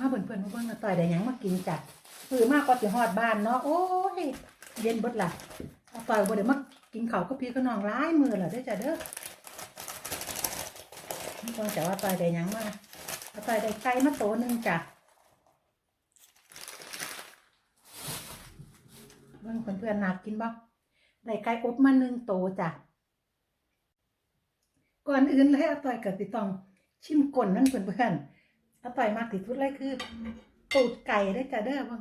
มาเพื่อนๆมาเบิ่งมาต่อยได้หยังมากินจ้ะคือมากกว่าสิฮอดบ้านเนาะโอ้ยเย็นเบดละเอาต่อยบ่ได้มากินข้าวกับพี่กับน้องหลายมื้อล่ะเด้อจ้ะเด้อนี่ต้องจะว่าต่อยได้หยังมาเอาต่อยได้ไก่มาโตหนึงจ้ะเบิ่งเพื่อนๆน่ากินบ่ได้ไก่อบมาหนึ่งโตจ้ะก่อนอื่นเลยอาต่อยก็สิต้องชิมก่นนั่นเพื่อนๆ อาต่อยมากที่สุดเลยคือตูดไก่ได้จ้ะเด้อบ้าง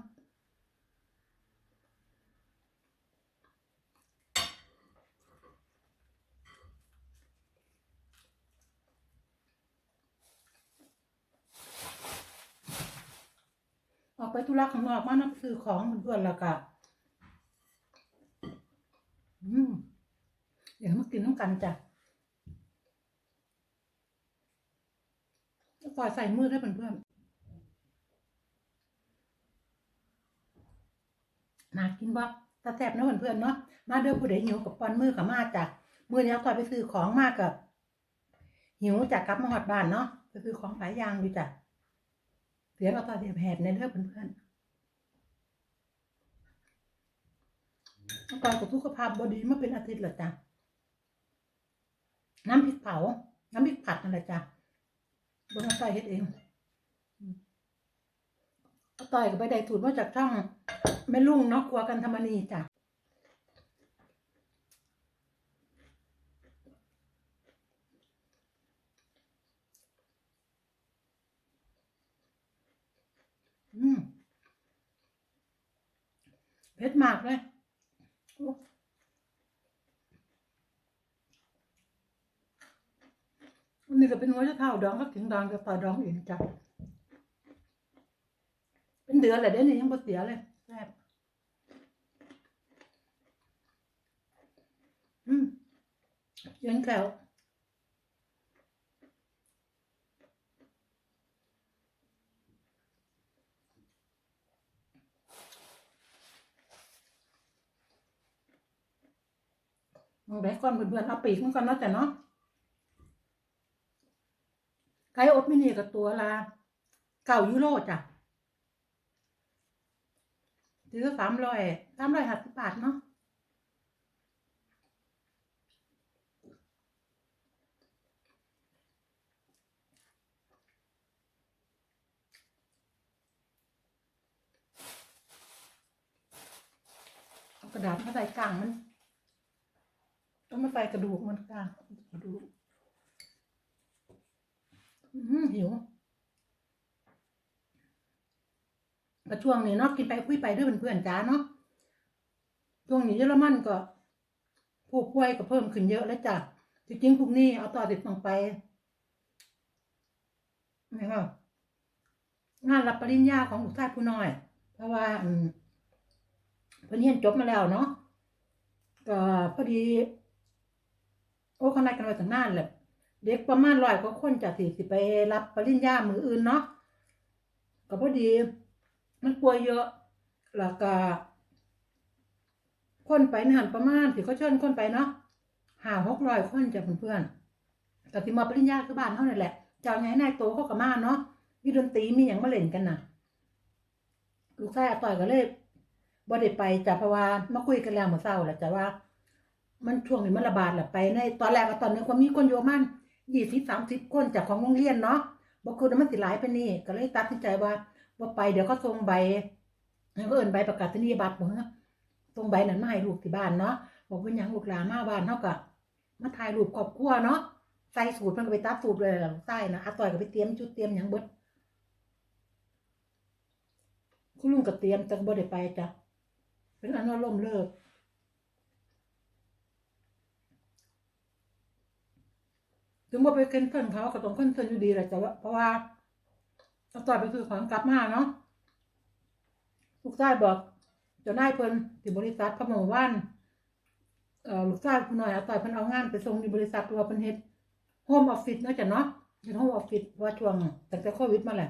ออกไปธุระข้างนอกมานับซื้อของเพื่อนล้วก็อืม เดี๋ยวมากินน้ำกันจ้ะ ปล่อยใส่มือได้เพื่อนๆน่ากินบ่ตาแทบนะเพื่อนๆเนาะ มาเด้อผู้ใดหิวกับปอนมือกับมาจ้ะมือเนี้เอาต่อยไปซื้อของมากกับหิวจากกลับมาหอดบ้านเนาะไปซื้อของหลายอย่างอยู่จ้ะเสียงเอาต่อยเดียบแหบในเด้อเพื่อนๆเอาต่อยกับสุขภาพบดีมาเป็นอาทิตย์แล้วจ้ะ น้ำพริกเผา น้ำพริกผัดนั่นแหละจ้ะ บนต่อยเฮ็ดเองอืมเอาต่อยกับใบไดถูดมาจากช่องแม่ลุงเนาะครัวกันธรรมนีจ้ะเผ็ดมากเลย อันนี้ก็เป็นหัวจะเท่าดองก็ถึงดองกับต่อดองอีกจ้ะเป็นเดือนแหละเดี๋ยวนี้ยังบ่เสียเลยแซ่บอืมเยังแถวมองได้ก่อนเพื่อนๆเอาปีกมันก่อนเนาะแต่เนาะไก่อบมิ นิกับตัวละเก้ายูโรจ้ะซื้อสามร้อยสามร้อยห้าสิบบาทเนาะกระดาษมาใส่กลางมัน ต้องมาใส่กระดูกมันกลางกระดูก หิวก็ช่วงนี้เนาะกินไปคุยไปด้วยเพื่อนๆจ้าเนาะช่วงนี้เยอรมันก็ ผู้ป่วยก็เพิ่มขึ้นเยอะแล้วจ้ะจริงๆพรุ่งนี้เอาต่อติดต่อไปไม่ว่างานรับปริญญาของลูกชายผู้น้อย เพราะว่าอืมเพิ่นเรียนจบมาแล้วเนาะก็พอดี โอ้เขานัดกันไว้ตั้งนานแหละ เด็กประมาณร้อยกว่าคนจะสี่สิไปรับปริญญามืออื่นเนาะก็พอดี มันป่วเยอะแล้วก็คนไปนหันประมาณที่เขาเชิญคนไปเนาะห้าหกร้อยคนจ้ะเพื่อนๆกับที่มาปริญญาคือบ้านเท่านั้นแหละเจ้าไงนายโตเขาก็มาเนาะมีดนตรีมีอย่างมาเล่นกันน่ะลูกชายอาต่อยก็เลยบ่ได้ไปจ้ะเพราะว่ามาคุยกันแล้วเมื่อเช้าแหละจ้ะว่า มันช่วงนี้มันระบาดแหละไปในตอนแรกก็ตอนนึงว่ามีคนอยู่ประมัน ยี่สิบสามสิบคนจากของโรงเรียนเนาะบ่คือมันสิหลายไปนี่ ก็เลยตัดสินใจว่าว่าไปเดี๋ยวเขาส่งใบเขาเอินใบประกาศนียบัตรบ่ฮะส่งใบนั้นมาให้ลูกที่บ้านเนาะบอกเป็นหยังลูกหลานมาบ้านเฮาก็มาถ่ายรูปครอบครัวเนาะใส่สูตรมันก็ไปตัดสูตรเลยล่ะลูกใต้นะอาต่อยก็ไปเตรียมชุดเตรียมหยังเบิดคุณลุงก็เตรียมแต่ก็บ่ได้ไปจ้ะเป็นอันว่าล่มเลิก ถึงบ่ไปเค้นเพิ่นเขาก็ต้องเค้นเพิ่นอยู่ดีแหละจ้ะว่าเพราะว่าเอาต่อยไปซื้อของกลับมาเนาะลูกชายบอกเจ้านายเพิ่นที่บริษัทพระหมู่บ้านเอ่อลูกชายคุณหน่อยเอาต่อยเพิ่นเอางานไปส่งที่บริษัทตัวเพิ่นเฮ็ดโฮมออฟฟิศเนาะจ้ะเนาะเฮ็ดโฮมออฟฟิศว่าช่วงตั้งแต่โควิดมาแหละ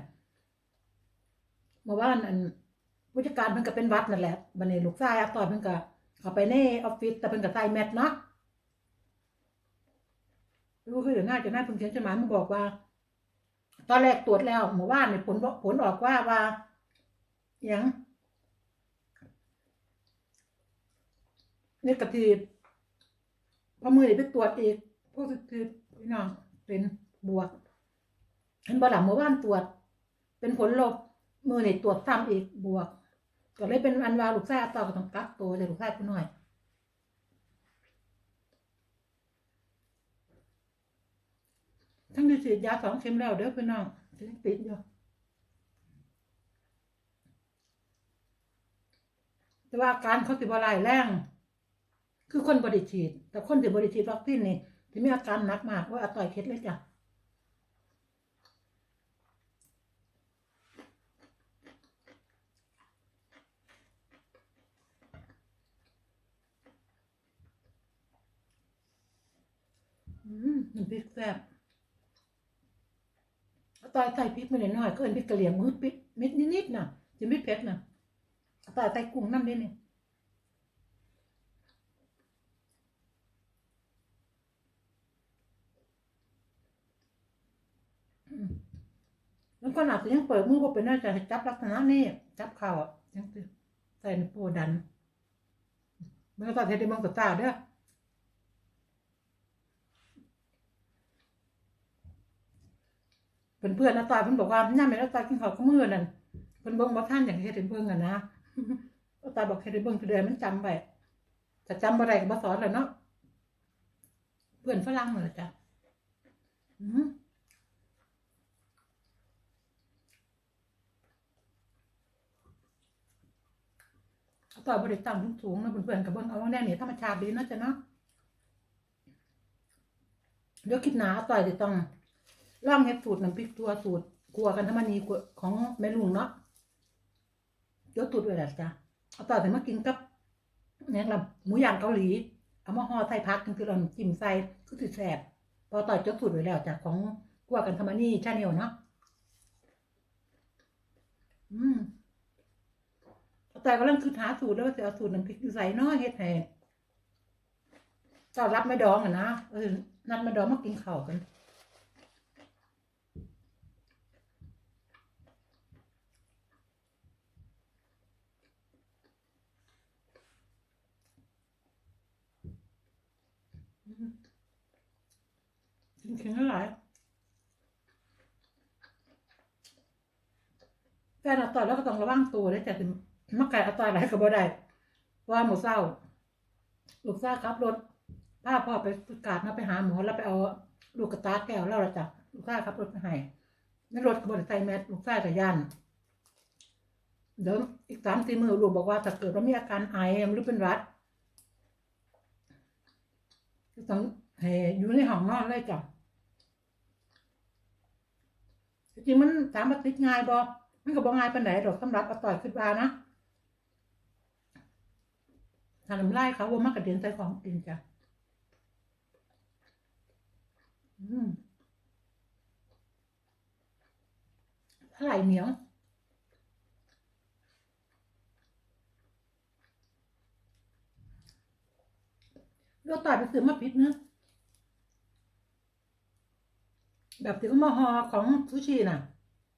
เมื่อวานอันผู้จัดการเพิ่นก็เป็นวัดนั่นแหละบัดนี้ลูกชายเอาต่อยเพิ่นก็เข้าไปในออฟฟิศแต่เพิ่นก็ใส่แมสเนาะ รู้คือเดี๋ยวหน้าจะหน้าเพิ่นเขียนจดหมายมาบอกว่า ตอนแรกตรวจแล้วหมู่บ้านเนี่ยผลผลออกว่าว่าหยังเนกาทีพอมือนี่ไปตรวจอีกพสิทีฟพี่น้องเป็นบวกเห็นบ่หลังหมู่บ้านตรวจ เป็นผลลบมือนี่ตรวจซ้ำอีกบวกก็เลยเป็นอันวาลูกชายอาต่อก็ต้องกักตัวแต่ลูกชายผู้น้อย ทั้งได้ฉีดยาสองเข็มแล้วเด้อพี่น้องยังติดอยู่แต่ว่าการเขาสิบลายแรงคือคนบริฉีด แต่คนที่บริฉีดวัคซีนนี่ที่มีอาการหนักมากว่าอาต่อยเคล็ดเลยจ้ะอืมน้ำพริกแซบ ตายใส่พริกมาหน่อยก็เอ็นพริกกะเหรี่ยงมือพริกเม็ดนิดๆน่ะจะไม่เผ็ดน่ะตายใส่กุ้งน้ำนิดนี่อืมแล้วก็หนักยังเปิดมือพอเป็นน่าจะจับลักษณะนี้จับเข่าอะยังใส่ในโปดันมันก็ตอนเทได้มองกับตาเด้อ เพื่อนเพื่อนๆนะตายเพิ่อนบอกว่าย่าแม่แล้วตายกินข้าวกับมือนั่นเพิ่อนเบิ่งบ่ทันอย่างเฮ็ดเบิ่งอะนะตายบอกเฮ็ดเบิ่งเดือนมันจำไว้ถ้าจำบ่ได้ก็บ่สอนแล้วเนาะเพื่อนฝรั่งนั่นแหละจ้ะอืมต่อยบ่ได้ตั้งสูงๆนะเพื่อนๆก็เบิ่งเอาแน่เนี่ยธรรมชาติดีเนาะจ้ะเนาะเดี๋ยวคิดหนาต่อยสิต้อง ล่องเฮ็ดสูตรน้ำพริกตัวสูตรครัวกันธรรมนีของแม่ลุงเนาะเดี๋ยวตูดไว้แล้วจ้ะเอาต่อถึงมากินกับเนี่ยละหมูย่างเกาหลีเอามาห่อใส่พักกันคือเราจิ้มใส่คือสิแซ่บพอต่อยจดสูตรไว้แล้วจากของครัวกันธรรมนีชาแนลเนาะอืมเอาต่อกำลังคือหาสูตรแล้วจะเอาสูตรน้ำพริกใส่เนาะเฮ็ดให้ต้อนรับแม่ดองอะนะเออนัดแม่ดองมากินข้าวกันเค็มเท่าไหร่ แฟนเอาต่อยแล้วก็ต้องระวังตัวได้แต่ถึงมักไก่เอาต่อยอะไรก็บ่ได้ว่าหมูเศร้าลูกเศร้าขับรถพาพ่อไปกาศมาไปหาหมอแล้วไปเอาลูกกระตาแก้วแล้วละจ้ะลูกชายขับรถไปให้ในรถก็บริใส่แมสลูกชายกับยันเดี๋ยวอีกสามสี่มือลูกบอกว่าถ้าเกิดว่ามีอาการไอหรือเป็นหวัดก็ต้องให้อยู่ในห้องนอนเลยจ้ะจริงมันสามารถติดง่ายบ่ มันก็บ่ง่ายปานใดดอกสำหรับอาต่อยขึ้นมานะถ้าน้ำลายเขาว่ามันกระเด็นใส่ของกินจ้ะอืมไหร่เหนียวเราต่อยไปซื้อมาพิษเนื้อแบบที่เขามาห่อของซูชิน่ะ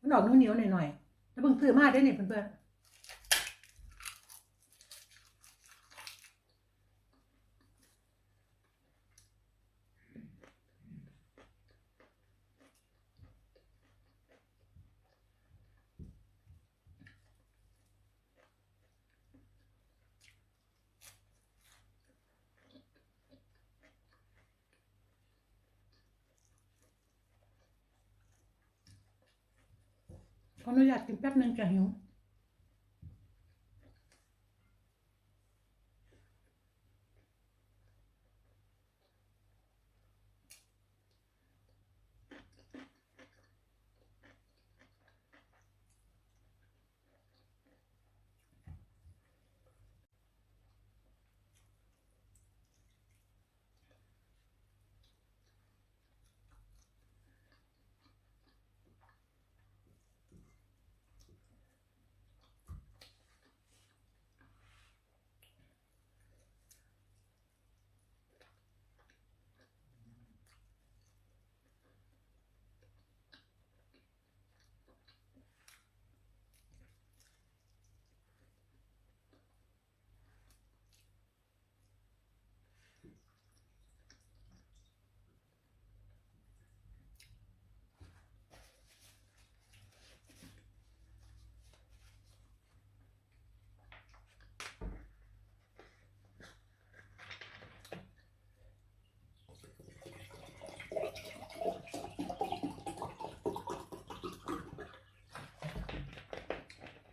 มันออกนุ่นเหนียวหน่อยๆ แล้วเพิ่งซื้อมาได้เนี่ยเพื่อน ๆขออนุญาต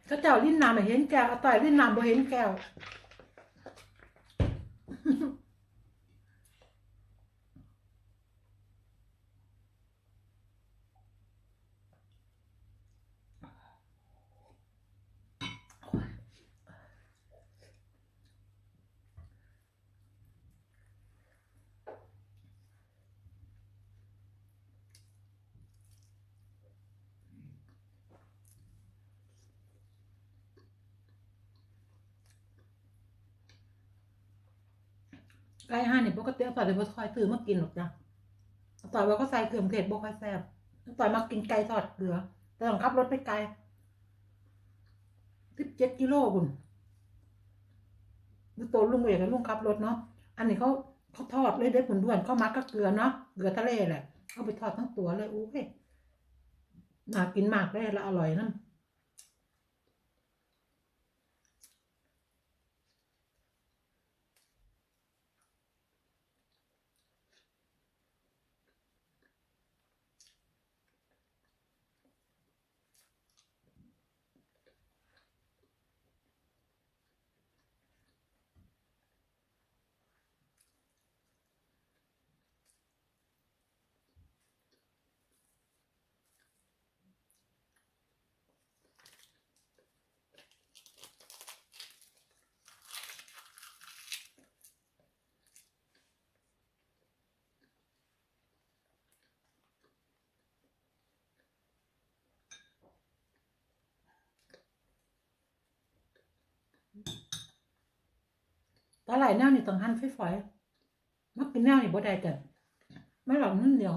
ก็เจ้าลิ้นน้ำม่เห็นแก้วเอาต่อยลิ้นน้ำบ่เห็นแก้ว ไก่ห้านี่ปกติเอาต่อยจะบ่ค่อยซื้อมากินหรอกจ้ะเอาต่อยว่าก็ใส่เครื่องเทศบ่ค่อยแซ่บเอาต่อยมากินไก่ทอดเกลือแต่ต้องขับรถไปไกลสิบเจ็ดกิโลคุณดูตัวลุงเอกกับลุงขับรถเนาะ อันนี้เขาเขาทอดเลยเด็ดผลด่วนเขามักก็เกลือเนาะ เกลือทะเลแหละเอาไปทอดทั้งตัวเลยโอ้ยน่ากินมากเลยแล้วอร่อยนะ ตาไหลแนวนี่ต้องหั่นฝอยๆมักกินแนวนี่บ่ได้จ้ะไม่หลอกมันเหนียว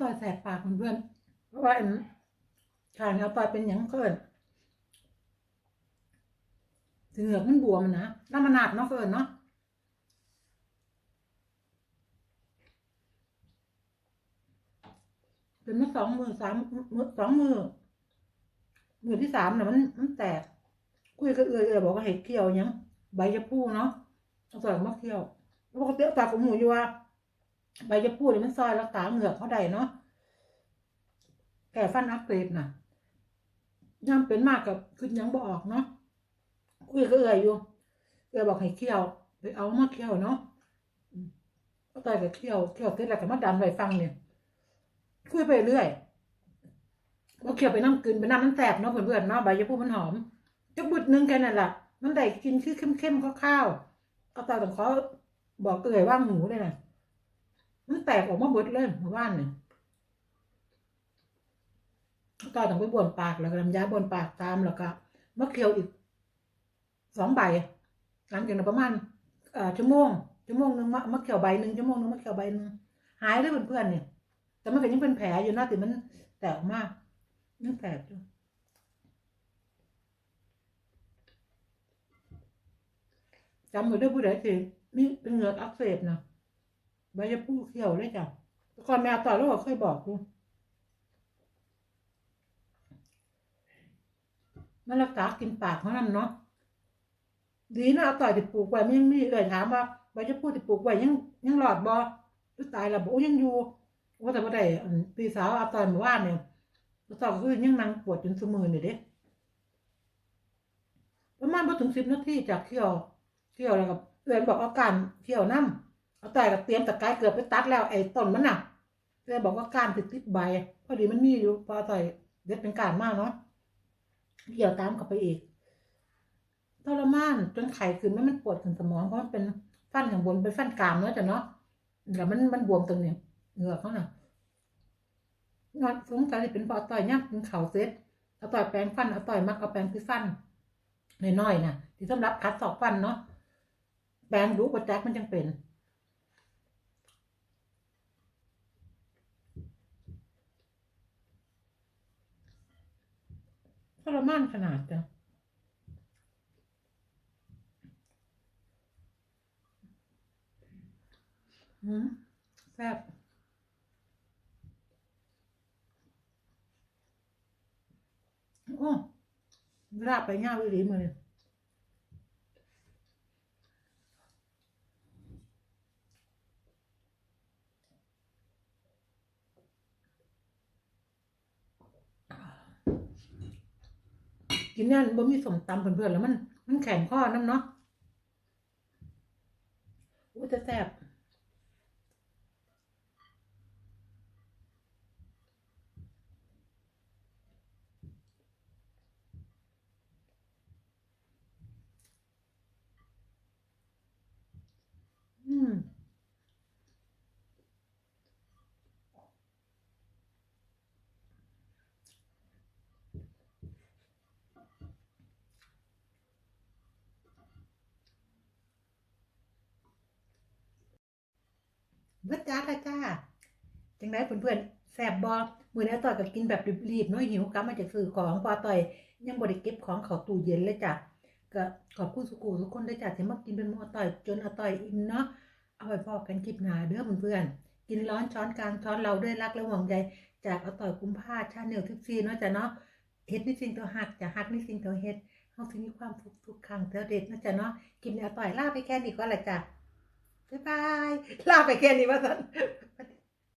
ต่อยแสบปากเพื่อนเพราะว่าอันขางเอาต่อยเป็นยังเกินถึงเหงือกมันบวมนะน้ำมันหนักเนาะเกินเนาะเป็นมาสองมือสามมือสองมือมือที่สามน่ะมันมันแตก คุยกับเอือยเอือยบอกว่าเห็ดเขียวยังใบยะพูเนาะเอาใส่มะเขียวแล้วปกติเอาตาของหมูอยู่ว่า ใบยะพูเนี่ยมันซอยรักษาเหงือกเขาได้เนาะแก่ฟันอักเสบน่ะย่ำเป็นมากกับขึ้นยังบออกเนาะคุยกับเอือยอยู่เอือยบอกให้เขี้ยวไปเอามาเขี้ยวเนาะก็ต่อยกับเขี้ยวเขี้ยวเสร็จแล้วก็มาดันไว้ฟังเนี่ยคุยไปเรื่อยว่าเขี้ยวไปน้ำกลืนไปน้ำมันแสบเนาะเพื่อนๆเนาะใบยะพูมันหอมจะบุดหนึงแค่นั้นแหละมันได้กินคือเข้มๆข้าวๆเอาตาต้องขอบอกเอื่อยว่างหมูเลยนะ มันแตกออกมาเบิดเลยเมื่อวานเนี่ยเอต้องไปบวนปากแล้วก็น้ำยาบวนปากตามแล้วก็มะเขียวอีกสองใบหลังจากนั้นประมาณอ่อชั่วโมงชั่วโมงหนึ่งมะเขียวใบหนึ่งชั่วโมงหนึ่งมะเขียวใบหนึ่งหายเลยเพื่อนๆเนี่ย แต่มันก็ยังเป็นแผลอยู่นะแต่มันแตกมากยังแผลอยู่จำไว้ด้วยผู้ใดสิมีเป็นเหงือกอักเสบนะ ใบจะพูเขียวเลยจ้ะแต่ก่อนแม่ต่อยแล้วก็เคยบอกกูมันรักษากินปากเขานั่นเนาะดีนะเอาต่อยติดปลูกไว้มันยังมีเลยถามว่าใบจะพูติดปลูกไว้ยังยังหลอดบอหรือตายแล้วบอกโอ้ยังอยู่ว่าแต่ว่าได้อันพี่สาวอาต่อนเมื่าเนี่ยอาตอนก็คือยังนั่งปวดจนสมือเนี่ยเด้ประมาณพอถึงสิบนาทีจากเที่ยว เที่ยวแล้วกับเอื้อนบอกอาการเที่ยวน้ำ เอาแต่กับเตรียมตะไคร้เกือบไปตัดแล้วไอ้ต้นมันน่ะเธอบอกว่าการติดติดใบ พอดีมันมีอยู่พอต่อยเด็ดเป็นการมากเนาะเกี่ยวตามกลับไปอีกทรมานจนไข้ขึ้นแล้วมันปวดขึ้นสมองเพราะมันเป็นฟันข้างบนเป็นฟันกรามเนาะจ้ะเนาะแล้วมันมันบวมตรงเนี้ยเหงือกเขาน่ะงอนสงสัยสิเป็นเพอต่อยย่ำกินข้าเสร็จเอาต่อยแปรงฟันเอาต่อยมักเอาแปรงที่ฟันน้อยๆนะที่สำหรับคัดสอกฟันเนาะแปรงรู้ประจักมันจังเป็น ทรมานขนาดจ้ะอืมแซ่บโอ้ราบไปง่ายวิลีมือ กินเนี่ยบ่มีสมตำเพื่อนๆแล้วมัน มันแข็งข้อน้ำเนาะอู้จะแซ่บอืม เบิดจ้าค่ะจ้าจังไดเพื่อนๆแซ่บบอมือนี้อต่อยก็กินแบบรีบๆเนาะหิวกลับมาจากซื้อของพออาต่อยยังบ่ได้เก็บของเขาตู้เย็นเลยจ้ะก็ขอบคุณสุกูทุกคนด้วยจ้ะที่มากินเป็นมือต่อยจนอต่อยอิ่มเนาะเอาไว้พอกันคลิปหนาเด้อเพื่อนๆกินร้อนช้อนกลางช้อนเราด้วยรักและห่วงใยจากอต่อยกุมภาชาแนล14เนาะจ้ะเนาะเฮ็ดนี่สิ่งตัวหักจะหักนี่สิ่งตัวเฮ็ดเฮาสิมีความสุขทุกครั้งเท่าเด็ดเนาะจ้ะเนาะคลิปนี้อต่อยลาไปแค่นี้ก่อนละจ้ะ บ๊ายบาย ลาไปแค่นี้ว่าสัน